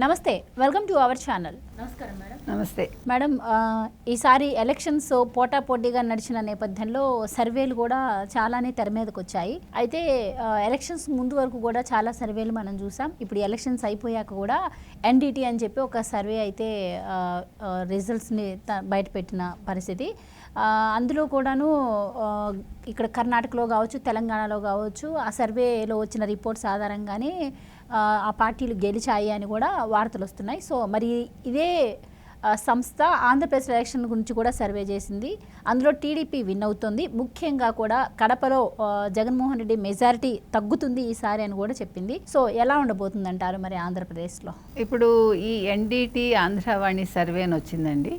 నమస్తే welcome to our channel నమస్కారం madam. నమస్తే. మేడం ఈసారి ఎలక్షన్స్ పోటాపోటీగా నడిచిన నేపథ్యంలో సర్వేలు కూడా చాలానే తెర మీదకి వచ్చాయి. అయితే ఎలక్షన్స్ ముందు వరకు కూడా చాలా సర్వేలు మనం చూసాం. ఇప్పుడు ఎలక్షన్స్ అయిపోయాక కూడా ఎన్డిటి అని చెప్పి ఒక సర్వే అయితే రిజల్ట్స్ని బయటపెట్టిన పరిస్థితి. అందులో కూడాను ఇక్కడ కర్ణాటకలో కావచ్చు తెలంగాణలో కావచ్చు ఆ సర్వేలో వచ్చిన రిపోర్ట్స్ ఆధారంగానే ఆ, పార్టీలు గెలిచాయి అని కూడా వార్తలు వస్తున్నాయి. సో మరి ఇదే సంస్థ ఆంధ్రప్రదేశ్ ఎలక్షన్ గురించి కూడా సర్వే చేసింది. అందులో టీడీపీ విన్ అవుతుంది. ముఖ్యంగా కూడా కడపలో జగన్మోహన్ రెడ్డి మెజారిటీ తగ్గుతుంది ఈసారి అని కూడా చెప్పింది. సో ఎలా ఉండబోతుంది అంటారు మరి ఆంధ్రప్రదేశ్లో? ఇప్పుడు ఈ ఎన్డీటీ ఆంధ్రవాణి సర్వే అని వచ్చిందండి.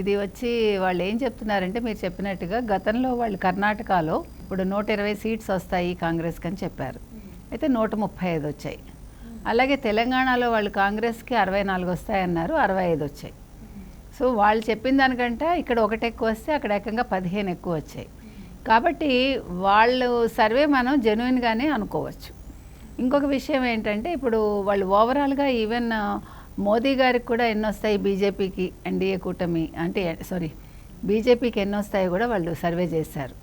ఇది వచ్చి వాళ్ళు ఏం చెప్తున్నారంటే మీరు చెప్పినట్టుగా గతంలో వాళ్ళు కర్ణాటకలో ఇప్పుడు నూట ఇరవై సీట్స్ వస్తాయి కాంగ్రెస్కి అని చెప్పారు. అయితే నూట ముప్పై ఐదు వచ్చాయి. అలాగే తెలంగాణలో వాళ్ళు కాంగ్రెస్కి అరవై నాలుగు వస్తాయన్నారు అరవై ఐదు వచ్చాయి. సో వాళ్ళు చెప్పిన దానికంటే ఇక్కడ ఒకటి ఎక్కువ వస్తే అక్కడ ఏకంగా పదిహేను ఎక్కువ వచ్చాయి. కాబట్టి వాళ్ళు సర్వే మనం జెన్యున్గానే అనుకోవచ్చు. ఇంకొక విషయం ఏంటంటే ఇప్పుడు వాళ్ళు ఓవరాల్గా ఈవెన్ మోదీ గారికి కూడా ఎన్ని వస్తాయి బీజేపీకి ఎన్డీఏ కూటమి అంటే సారీ బీజేపీకి ఎన్ని వస్తాయో కూడా వాళ్ళు సర్వే చేశారు.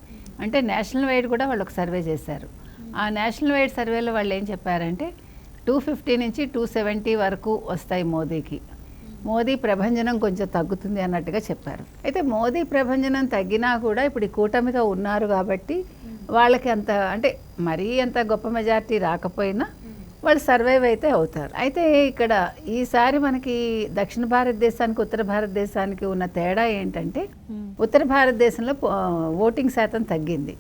అంటే నేషనల్ వైడ్ కూడా వాళ్ళు ఒక సర్వే చేశారు. ఆ నేషనల్ వైడ్ సర్వేలో వాళ్ళు ఏం చెప్పారంటే టూ ఫిఫ్టీ నుంచి టూ సెవెంటీ వరకు వస్తాయి మోదీకి. మోదీ ప్రభంజనం కొంచెం తగ్గుతుంది అన్నట్టుగా చెప్పారు. అయితే మోదీ ప్రభంజనం తగ్గినా కూడా ఇప్పుడు ఈ కూటమిగా ఉన్నారు కాబట్టి వాళ్ళకి అంత అంటే మరీ అంత గొప్ప మెజారిటీ రాకపోయినా వాళ్ళు సర్వైవ్ అయితే అవుతారు. అయితే ఇక్కడ ఈసారి మనకి దక్షిణ భారతదేశానికి ఉత్తర భారతదేశానికి ఉన్న తేడా ఏంటంటే ఉత్తర భారతదేశంలో ఓటింగ్ శాతం తగ్గింది.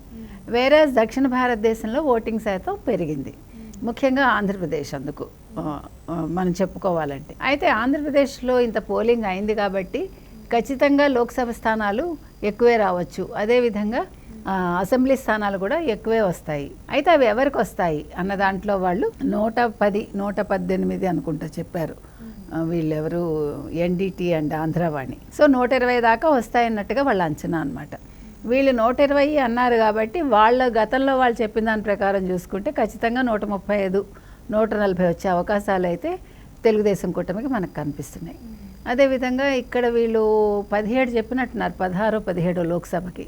వేరే దక్షిణ భారతదేశంలో ఓటింగ్ శాతం పెరిగింది. ముఖ్యంగా ఆంధ్రప్రదేశ్ అందుకు మనం చెప్పుకోవాలంటే. అయితే ఆంధ్రప్రదేశ్లో ఇంత పోలింగ్ అయింది కాబట్టి ఖచ్చితంగా లోక్సభ స్థానాలు ఎక్కువే రావచ్చు. అదేవిధంగా అసెంబ్లీ స్థానాలు కూడా ఎక్కువే వస్తాయి. అయితే అవి ఎవరికి వస్తాయి అన్న దాంట్లో వాళ్ళు నూట పది నూట పద్దెనిమిది అనుకుంటా చెప్పారు. వీళ్ళెవరు? NDT and Andhravani. సో నూట ఇరవై దాకా వస్తాయన్నట్టుగా వాళ్ళ అంచనా అనమాట వీళ్ళు నూట ఇరవై అన్నారు కాబట్టి వాళ్ళ గతంలో వాళ్ళు చెప్పిన దాని ప్రకారం చూసుకుంటే ఖచ్చితంగా నూట ముప్పై ఐదు నూట నలభై వచ్చే అవకాశాలు అయితే తెలుగుదేశం కూటమికి మనకు కనిపిస్తున్నాయి. అదేవిధంగా ఇక్కడ వీళ్ళు పదిహేడు చెప్పినట్టున్నారు పదహారు పదిహేడు లోక్సభకి.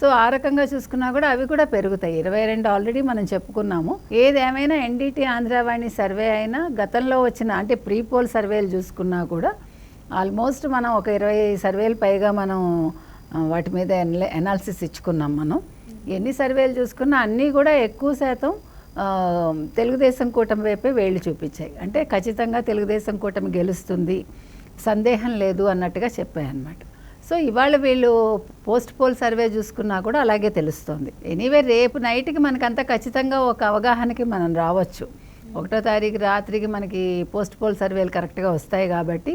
సో ఆ రకంగా చూసుకున్నా కూడా అవి కూడా పెరుగుతాయి. ఇరవై రెండు ఆల్రెడీ మనం చెప్పుకున్నాము. ఏదేమైనా ఎన్డీటీ ఆంధ్రవాణి సర్వే అయినా గతంలో వచ్చిన అంటే ప్రీ పోల్ సర్వేలు చూసుకున్నా కూడా ఆల్మోస్ట్ మనం ఒక ఇరవై సర్వేలు పైగా మనం వాటి మీద ఎనాలిసిస్ ఇచ్చుకున్నాం మనం. ఎన్ని సర్వేలు చూసుకున్నా అన్నీ కూడా ఎక్కువ శాతం తెలుగుదేశం కూటమి వైపే వేళ్ళు చూపించాయి. అంటే ఖచ్చితంగా తెలుగుదేశం కూటమి గెలుస్తుంది సందేహం లేదు అన్నట్టుగా చెప్పాయి అన్నమాట సో ఇవాళ వీళ్ళు పోస్ట్ పోల్ సర్వే చూసుకున్నా కూడా అలాగే తెలుస్తుంది. ఎనీవే రేపు నైట్కి మనకంతా ఖచ్చితంగా ఒక అవగాహనకి మనం రావచ్చు. ఒకటో తారీఖు రాత్రికి మనకి పోస్ట్ పోల్ సర్వేలు కరెక్ట్గా వస్తాయి కాబట్టి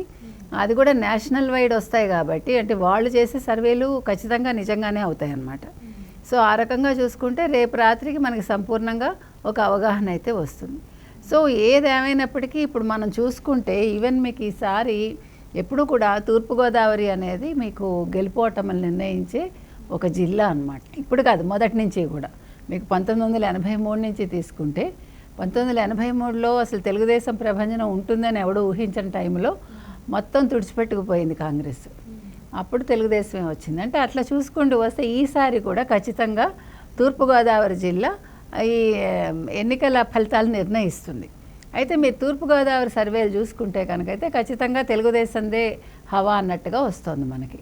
అది కూడా నేషనల్ వైడ్ వస్తాయి కాబట్టి అంటే వాళ్ళు చేసే సర్వేలు ఖచ్చితంగా నిజంగానే అవుతాయి అన్నమాట. సో ఆ రకంగా చూసుకుంటే రేపు రాత్రికి మనకి సంపూర్ణంగా ఒక అవగాహన అయితే వస్తుంది. సో ఏదేమైనప్పటికీ ఇప్పుడు మనం చూసుకుంటే ఈవెన్ మీకు ఈసారి ఎప్పుడు కూడా తూర్పుగోదావరి అనేది మీకు గెలుపోవటమని నిర్ణయించే ఒక జిల్లా అన్నమాట. ఇప్పుడు కాదు మొదటి నుంచి కూడా. మీకు పంతొమ్మిది వందల ఎనభై మూడు నుంచి తీసుకుంటే పంతొమ్మిది వందల ఎనభై మూడులో అసలు తెలుగుదేశం ప్రభంజనం ఉంటుందని ఎవడో ఊహించని టైంలో మొత్తం తుడిచిపెట్టుకుపోయింది కాంగ్రెస్. అప్పుడు తెలుగుదేశమే వచ్చింది అంటే అట్లా చూసుకుంటూ వస్తే ఈసారి కూడా ఖచ్చితంగా తూర్పుగోదావరి జిల్లా ఈ ఎన్నికల ఫలితాలు నిర్ణయిస్తుంది. అయితే మీరు తూర్పుగోదావరి సర్వేలు చూసుకుంటే కనుకైతే ఖచ్చితంగా తెలుగుదేశందే హవా అన్నట్టుగా వస్తుంది మనకి.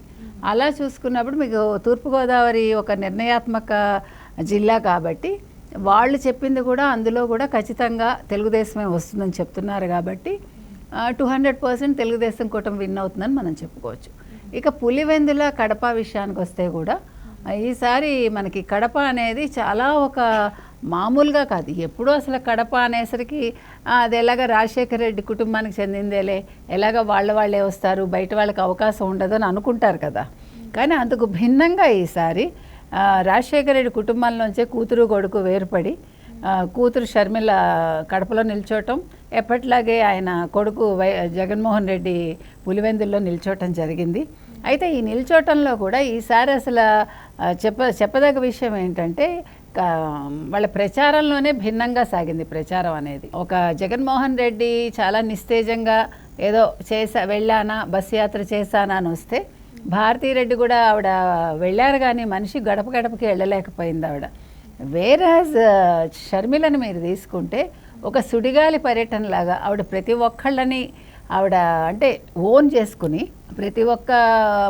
అలా చూసుకున్నప్పుడు మీకు తూర్పుగోదావరి ఒక నిర్ణయాత్మక జిల్లా కాబట్టి వాళ్ళు చెప్పింది కూడా అందులో కూడా ఖచ్చితంగా తెలుగుదేశమే వస్తుందని చెప్తున్నారు కాబట్టి టూ హండ్రెడ్ పర్సెంట్ తెలుగుదేశం కూటమి విన్ అవుతుందని మనం చెప్పుకోవచ్చు. ఇక పులివెందుల కడప విషయానికి వస్తే కూడా ఈసారి మనకి కడప అనేది చాలా ఒక మామూలుగా కాదు. ఎప్పుడూ అసలు కడప అనేసరికి అది ఎలాగ రాజశేఖర రెడ్డి కుటుంబానికి చెందిందేలే ఎలాగ వాళ్ళ వాళ్ళే వస్తారు బయట వాళ్ళకి అవకాశం ఉండదు అని అనుకుంటారు కదా. కానీ అందుకు భిన్నంగా ఈసారి రాజశేఖర రెడ్డి కుటుంబంలోంచే కూతురు కొడుకు వేరుపడి కూతురు షర్మిల కడపలో నిల్చోవటం ఎప్పట్లాగే ఆయన కొడుకు వై జగన్మోహన్ రెడ్డి పులివెందుల్లో నిల్చోవటం జరిగింది. అయితే ఈ నిల్చోటంలో కూడా ఈసారి అసలు చెప్ప చెప్పదగ్గ విషయం ఏంటంటే వాళ్ళ ప్రచారంలోనే భిన్నంగా సాగింది ప్రచారం అనేది. ఒక జగన్మోహన్ రెడ్డి చాలా నిస్తేజంగా ఏదో చేసా వెళ్ళానా బస్ యాత్ర చేశానా అని వస్తే భారతీరెడ్డి కూడా ఆవిడ వెళ్ళారు కానీ మనిషి గడప గడపకి వెళ్ళలేకపోయింది ఆవిడ. వేరాజ్ షర్మిలను uh, మీరు తీసుకుంటే ఒక సుడిగాలి పర్యటన లాగా ఆవిడ ప్రతి ఒక్కళ్ళని ఆవిడ అంటే ఓన్ చేసుకుని ప్రతి ఒక్క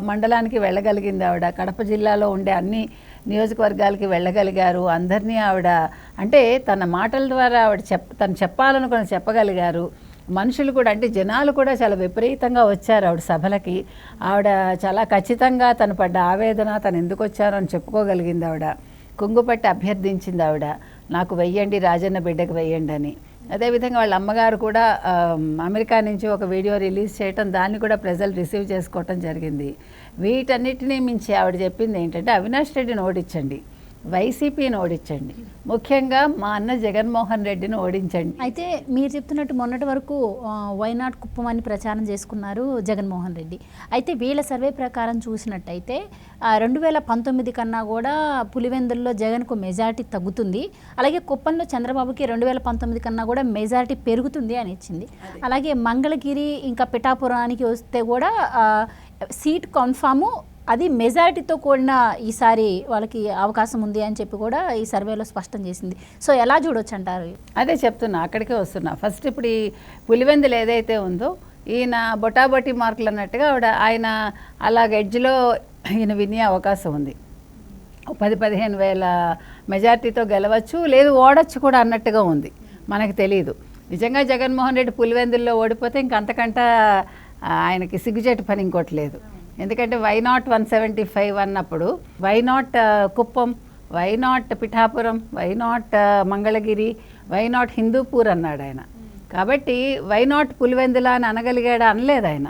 మండలానికి వెళ్ళగలిగింది ఆవిడ. కడప జిల్లాలో ఉండే అన్ని నియోజకవర్గాలకి వెళ్ళగలిగారు. అందరినీ ఆవిడ అంటే తన మాటల ద్వారా ఆవిడ చెప్ తను చెప్పాలనుకుని చెప్పగలిగారు. మనుషులు కూడా అంటే జనాలు కూడా చాలా విపరీతంగా వచ్చారు ఆవిడ సభలకి. ఆవిడ చాలా ఖచ్చితంగా తను పడ్డ ఆవేదన తను ఎందుకు వచ్చారో అని చెప్పుకోగలిగింది ఆవిడ. కుంగుపట్టి అభ్యర్థించింది ఆవిడ. నాకు వెయ్యండి రాజన్న బిడ్డకు వెయ్యండి అని. అదేవిధంగా వాళ్ళ అమ్మగారు కూడా అమెరికా నుంచి ఒక వీడియో రిలీజ్ చేయటం దాన్ని కూడా ప్రజలు రిసీవ్ చేసుకోవటం జరిగింది. వీటన్నిటినీ మించి ఆవిడ చెప్పింది ఏంటంటే అవినాష్ రెడ్డిని ఓడించండి. వైసీపీని ఓడించండి. ముఖ్యంగా మా అన్న జగన్మోహన్ రెడ్డిని ఓడించండి. అయితే మీరు చెప్తున్నట్టు మొన్నటి వరకు వైనాడ్ కుప్పం అని ప్రచారం చేసుకున్నారు జగన్మోహన్ రెడ్డి. అయితే వీళ్ళ సర్వే ప్రకారం చూసినట్టయితే రెండు వేల పంతొమ్మిది కన్నా కూడా పులివెందుల్లో జగన్కు మెజారిటీ తగ్గుతుంది. అలాగే కుప్పంలో చంద్రబాబుకి రెండు వేల పంతొమ్మిది కన్నా కూడా మెజారిటీ పెరుగుతుంది అని ఇచ్చింది. అలాగే మంగళగిరి ఇంకా పిఠాపురానికి వస్తే కూడా సీట్ కన్ఫాము అది మెజారిటీతో కూడిన ఈసారి వాళ్ళకి అవకాశం ఉంది అని చెప్పి కూడా ఈ సర్వేలో స్పష్టం చేసింది. సో ఎలా చూడొచ్చు అంటారు అదే చెప్తున్నా అక్కడికే వస్తున్నా. ఫస్ట్ ఇప్పుడు ఈ పులివెందులు ఏదైతే ఉందో ఈయన బొటాబొటి మార్కులు అన్నట్టుగా ఆవిడ ఆయన అలాగ ఎడ్జ్లో ఈయన వినే అవకాశం ఉంది. పది పదిహేను వేల మెజార్టీతో గెలవచ్చు లేదు ఓడచ్చు కూడా అన్నట్టుగా ఉంది. మనకు తెలియదు నిజంగా జగన్మోహన్ రెడ్డి పులివెందుల్లో ఓడిపోతే ఇంక అంతకంట ఆయనకి సిగ్గుచేటు పని ఇంకోటి లేదు. ఎందుకంటే why not one seventy five అన్నప్పుడు why not Kuppam why not Pithapuram why not Mangalagiri why not Hindupur అన్నాడు ఆయన. కాబట్టి వై నాట్ పులివెందుల అని అనగలిగాడు అనలేదు ఆయన.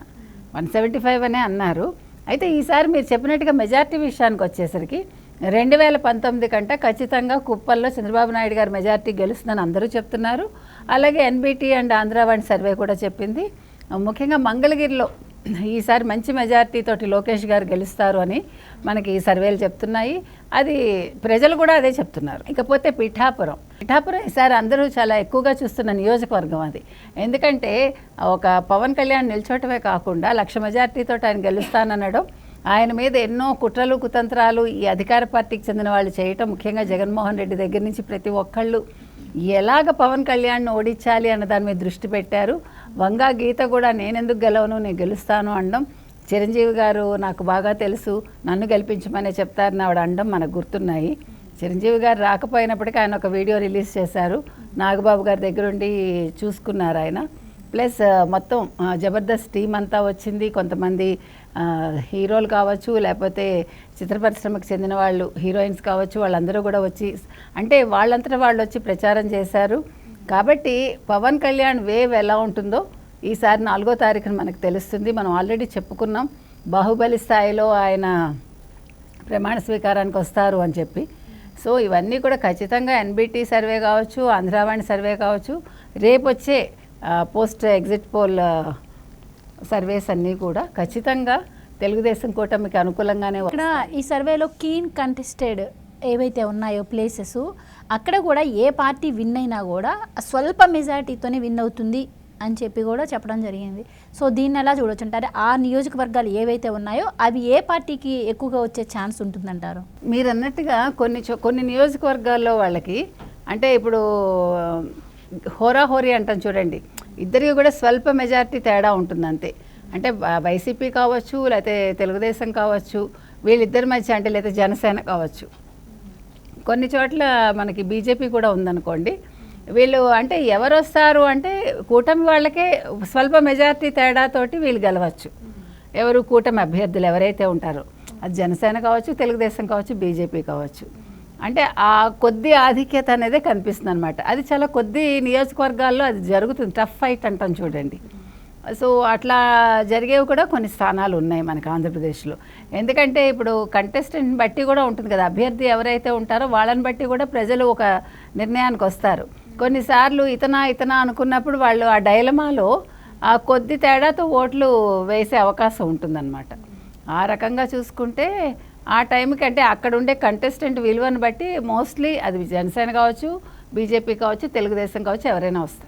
వన్ సెవెంటీ ఫైవ్ అనే అన్నారు. అయితే ఈసారి మీరు చెప్పినట్టుగా మెజార్టీ విషయానికి వచ్చేసరికి రెండు వేల పంతొమ్మిది కంటే ఖచ్చితంగా కుప్పల్లో చంద్రబాబు నాయుడు గారు మెజార్టీ గెలుస్తుందని అందరూ చెప్తున్నారు. అలాగే ఎన్బిటి అండ్ ఆంధ్రావాణి సర్వే కూడా చెప్పింది. ముఖ్యంగా మంగళగిరిలో ఈసారి మంచి మెజార్టీ తోటి లోకేష్ గారు గెలుస్తారు అని మనకి ఈ సర్వేలు చెప్తున్నాయి. అది ప్రజలు కూడా అదే చెప్తున్నారు. ఇకపోతే పిఠాపురం. పిఠాపురం ఈసారి అందరూ చాలా ఎక్కువగా చూస్తున్న నియోజకవర్గం అది. ఎందుకంటే ఒక పవన్ కళ్యాణ్ నిల్చోటమే కాకుండా లక్ష మెజార్టీతో ఆయన గెలుస్తాననడం ఆయన మీద ఎన్నో కుట్రలు కుతంత్రాలు ఈ అధికార పార్టీకి చెందిన వాళ్ళు చేయటం ముఖ్యంగా జగన్మోహన్ రెడ్డి దగ్గర నుంచి ప్రతి ఒక్కళ్ళు ఎలాగ పవన్ కళ్యాణ్ను ఓడించాలి అన్న దాని మీద దృష్టి పెట్టారు. వంగా గీత కూడా నేనెందుకు గెలవను నేను గెలుస్తాను అనడం చిరంజీవి గారు నాకు బాగా తెలుసు నన్ను గెలిపించమనే చెప్తారని ఆవిడ అనడం మనకు గుర్తున్నాయి. చిరంజీవి గారు రాకపోయినప్పటికీ ఆయన ఒక వీడియో రిలీజ్ చేశారు. నాగబాబు గారి దగ్గరుండి చూసుకున్నారు ఆయన. ప్లస్ మొత్తం జబర్దస్త్ టీం అంతా వచ్చింది. కొంతమంది హీరోలు కావచ్చు లేకపోతే చిత్ర పరిశ్రమకు చెందిన వాళ్ళు హీరోయిన్స్ కావచ్చు వాళ్ళందరూ కూడా వచ్చి అంటే వాళ్ళంతటా వాళ్ళు వచ్చి ప్రచారం చేశారు. కాబట్టి పవన్ కళ్యాణ్ వేవ్ ఎలా ఉంటుందో ఈసారి నాలుగో తారీఖున మనకు తెలుస్తుంది. మనం ఆల్రెడీ చెప్పుకున్నాం బాహుబలి స్థాయిలో ఆయన ప్రమాణ స్వీకారానికి వస్తారు అని చెప్పి. సో ఇవన్నీ కూడా ఖచ్చితంగా ఎన్బిటి సర్వే కావచ్చు ఆంధ్రావాణి సర్వే కావచ్చు. రేపు వచ్చే పోస్ట్ ఎగ్జిట్ పోల్ సర్వేస్ అన్నీ కూడా ఖచ్చితంగా తెలుగుదేశం కూటమికి అనుకూలంగానే ఇక్కడ ఈ సర్వేలో కీన్ కంటెస్టెడ్ ఏవైతే ఉన్నాయో ప్లేసెస్ అక్కడ కూడా ఏ పార్టీ విన్ అయినా కూడా స్వల్ప మెజారిటీతోనే విన్ అవుతుంది అని చెప్పి కూడా చెప్పడం జరిగింది. సో దీన్ని ఎలా చూడొచ్చు అంటారు ఆ నియోజకవర్గాలు ఏవైతే ఉన్నాయో అవి ఏ పార్టీకి ఎక్కువగా వచ్చే ఛాన్స్ ఉంటుందంటారు? మీరు అన్నట్టుగా కొన్ని చో- కొన్ని నియోజకవర్గాల్లో వాళ్ళకి అంటే ఇప్పుడు హోరాహోరీ అంటాం చూడండి. ఇద్దరికి కూడా స్వల్ప మెజారిటీ తేడా ఉంటుంది అంతే అంటే వైసీపీ కావచ్చు లేకపోతే తెలుగుదేశం కావచ్చు వీళ్ళిద్దరి మధ్య అంటే లేదా జనసేన కావచ్చు. కొన్ని చోట్ల మనకి బీజేపీ కూడా ఉందనుకోండి వీళ్ళు అంటే ఎవరు వస్తారు అంటే కూటమి వాళ్ళకే స్వల్ప మెజార్టీ తేడాతోటి వీళ్ళు గెలవచ్చు. ఎవరు కూటమి అభ్యర్థులు ఎవరైతే ఉంటారో అది జనసేన కావచ్చు తెలుగుదేశం కావచ్చు బీజేపీ కావచ్చు. అంటే ఆ కొద్ది ఆధిక్యత అనేది కనిపిస్తుంది అనమాట అది చాలా కొద్ది నియోజకవర్గాల్లో అది జరుగుతుంది. టఫ్ ఫైట్ అంటాం చూడండి. సో అట్లా జరిగేవి కూడా కొన్ని స్థానాలు ఉన్నాయి మనకి ఆంధ్రప్రదేశ్లో. ఎందుకంటే ఇప్పుడు కంటెస్టెంట్ బట్టి కూడా ఉంటుంది కదా అభ్యర్థి ఎవరైతే ఉంటారో వాళ్ళని బట్టి కూడా ప్రజలు ఒక నిర్ణయానికి వస్తారు. కొన్నిసార్లు ఇతనా ఇతనా అనుకున్నప్పుడు వాళ్ళు ఆ డైలమాలో ఆ కొద్ది తేడాతో ఓట్లు వేసే అవకాశం ఉంటుందన్నమాట. ఆ రకంగా చూసుకుంటే ఆ టైంకి అంటే అక్కడ ఉండే కంటెస్టెంట్ విలువను బట్టి మోస్ట్లీ అది జనసేన కావచ్చు బీజేపీ కావచ్చు తెలుగుదేశం కావచ్చు ఎవరైనా వస్తారు.